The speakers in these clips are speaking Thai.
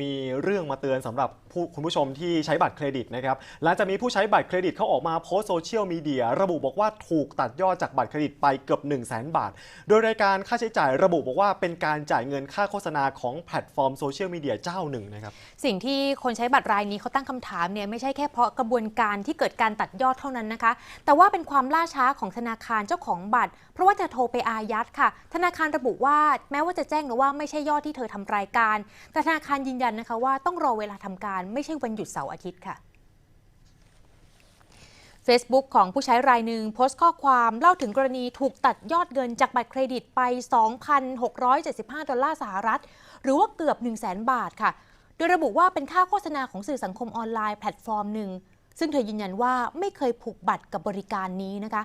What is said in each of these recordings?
มีเรื่องมาเตือนสำหรับผู้คุณผู้ชมที่ใช้บัตรเครดิตนะครับหลังจากมีผู้ใช้บัตรเครดิตเขาออกมาโพสโซเชียลมีเดียระบุบอกว่าถูกตัดยอดจากบัตรเครดิตไปเกือบ 1 0 0 0 0แบาท โดยรายการค่าใช้จ่ายระบุบอกว่าเป็นการจ่ายเงินค่าโฆษณาของแพลตฟอร์มโซเชียลมีเดียเจ้าหนึ่งนะครับสิ่งที่คนใช้บัตรรายนี้เขาตั้งคำถามเนี่ยไม่ใช่แค่เพราะกระบวนการที่เกิดการตัดยอดเท่านั้นนะคะ แต่ว่าเป็นความล่าช้าของธนาคารเจ้าของบัตร เพราะว่าจะโทรไปอายัดค่ะ ธนาคารระบุว่าแม้ว่าจะแจ้งนะว่าไม่ใช่ยอดที่เธอทำรายการแต่ธนาคารยืนยันนะคะว่าต้องรอเวลาทำการไม่ใช่วันหยุดเสาร์อาทิตย์ค่ะ Facebook ของผู้ใช้รายหนึ่งโพสต์ข้อความเล่าถึงกรณีถูกตัดยอดเงินจากบัตรเครดิตไป 2,675 ดอลลาร์สหรัฐ หรือว่าเกือบ 1 0 0 0 0แบาทค่ะ โดยระบุว่าเป็นค่าโฆษณาของสื่อสังคมออนไลน์แพลตฟอร์มหนึ่ง ซึ่งเธอยืนยันว่าไม่เคยผูกบัตรกับบริการนี้นะคะ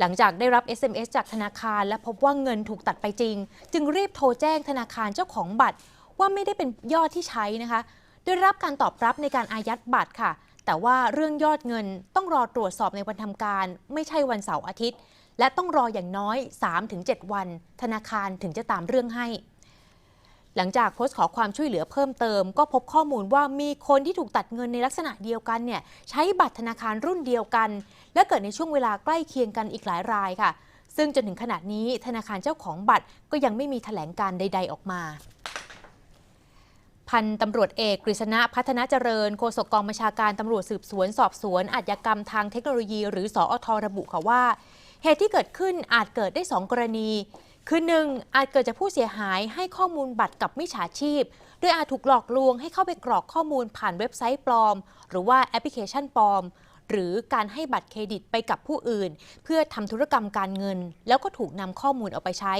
หลังจากได้รับ SMS จากธนาคารและพบว่าเงินถูกตัดไปจริง จึงรีบโทรแจ้งธนาคารเจ้าของบัตร ว่าไม่ได้เป็นยอดที่ใช้นะคะโดยรับการตอบรับในการอายัดบัตรค่ะ แต่ว่าเรื่องยอดเงินต้องรอตรวจสอบในวันทำการ ไม่ใช่วันเสาร์อาทิตย์ และต้องรออย่างน้อย 3-7 วัน ธนาคารถึงจะตามเรื่องให้หลังจากโพสต์ขอความช่วยเหลือเพิ่มเติม ก็พบข้อมูลว่ามีคนที่ถูกตัดเงินในลักษณะเดียวกันเนี่ยใช้บัตรธนาคารรุ่นเดียวกัน และเกิดในช่วงเวลาใกล้เคียงกันอีกหลายรายค่ะ ซึ่งจนถึงขณะนี้ธนาคารเจ้าของบัตรก็ยังไม่มีแถลงการใด ๆ ออกมา พันตำรวจเอกกฤษณะพัฒนาเจริญโฆษกกองบัญชาการตำรวจสืบสวน สอบสวนอาชญากรรมทางเทคโนโลยี หรือสอทระบุค่ะว่า เหตุที่เกิดขึ้นอาจเกิดได้ 2 กรณี คือ 1. อาจเกิดจากผู้เสียหายให้ข้อมูลบัตรกับมิจฉาชีพ โดยอาจถูกหลอกลวงให้เข้าไปกรอกข้อมูลผ่านเว็บไซต์ปลอม หรือว่าแอปพลิเคชันปลอมหรือการให้บัตรเครดิตไปกับผู้อื่น เพื่อทำธุรกรรมการเงิน แล้วก็ถูกนำข้อมูลเอาไปใช้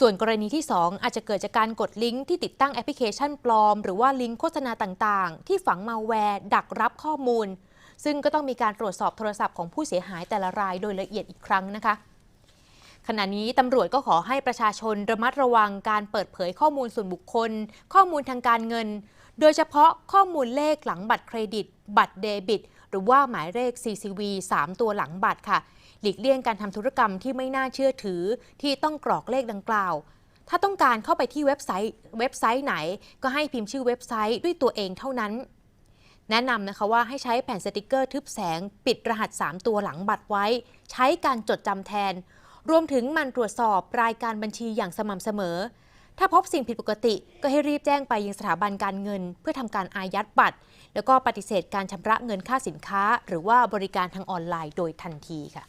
ส่วนกรณีที่ 2 อาจจะเกิดจากการกดลิงก์ที่ติดตั้งแอปพลิเคชันปลอม หรือว่าลิงก์โฆษณาต่างๆ ที่ฝังมาแวร์ดักรับข้อมูล ซึ่งก็ต้องมีการตรวจสอบโทรศัพท์ของผู้เสียหายแต่ละรายโดยละเอียดอีกครั้งนะคะ ขณะนี้ตำรวจก็ขอให้ประชาชนระมัดระวังการเปิดเผยข้อมูลส่วนบุคคล ข้อมูลทางการเงิน โดยเฉพาะข้อมูลเลขหลังบัตรเครดิต บัตรเดบิต หรือว่าหมายเลข CCV 3 ตัวหลังบัตรค่ะ หลีกเลี่ยงการทำธุรกรรมที่ไม่น่าเชื่อถือที่ต้องกรอกเลขดังกล่าว ถ้าต้องการเข้าไปที่เว็บไซต์เว็บไซต์ไหน ก็ให้พิมพ์ชื่อเว็บไซต์ด้วยตัวเองเท่านั้น แนะนำนะคะว่าให้ใช้แผ่นสติกเกอร์ทึบแสง ปิดรหัส 3 ตัวหลังบัตรไว้ ใช้การจดจำแทน รวมถึงมันตรวจสอบรายการบัญชีอย่างสม่ำเสมอ ถ้าพบสิ่งผิดปกติก็ให้รีบแจ้งไปยังสถาบันการเงิน เพื่อทำการอายัดบัตร แล้วก็ปฏิเสธการชำระเงินค่าสินค้า หรือว่าบริการทางออนไลน์โดยทันทีค่ะ